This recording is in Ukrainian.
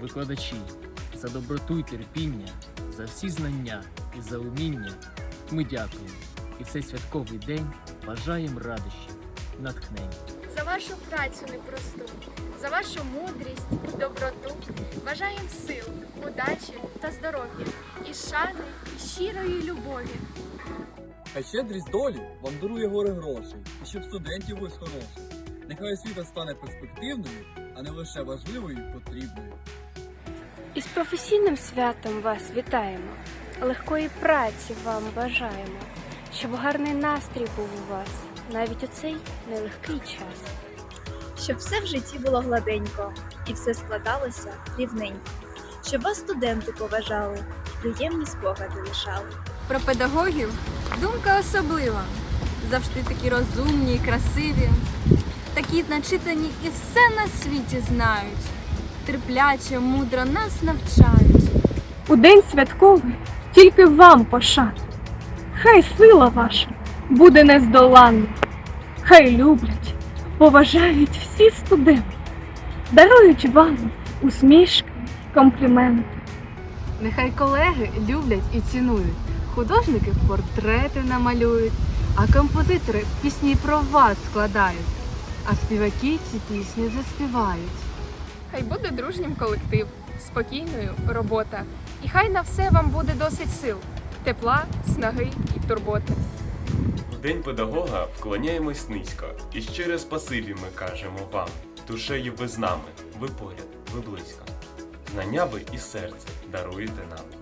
викладачі, за доброту й терпіння, за всі знання і за уміння. Ми дякуємо. І цей святковий день бажаємо радощів, натхнень. за вашу працю непросту, за вашу мудрість, доброту. Бажаєм сил, удачі та здоров'я, і шани, і щирої любові. Хай щедрість долі вам дарує гори грошей, і щоб студентів ви хороших. Нехай освіта стане перспективною, а не лише важливою і потрібною. Із професійним святом вас вітаємо, легкої праці вам бажаємо, щоб гарний настрій був у вас навіть у цей нелегкий час. щоб все в житті було гладенько і все складалося рівненько, щоб вас студенти поважали, приємні спогади лишали. Про педагогів думка особлива. Завжди такі розумні і красиві, такі начитані і все на світі знають. Терпляче, мудро нас навчають. У день святковий тільки вам пошана. Хай сила ваша буде нездоланна. Хай люблять, поважають всі студенти, дарують вам усмішки, компліменти. Нехай колеги люблять і цінують. Художники портрети намалюють, а композитори пісні про вас складають, а співаки ці пісні заспівають. Хай буде дружнім колектив, спокійною робота, і хай на все вам буде досить сил, тепла, снаги і турботи. В День педагога вклоняємось низько і щире спасибі ми кажемо вам. Душею ви з нами, ви поряд, ви близько. Знання ви і серце даруєте нам.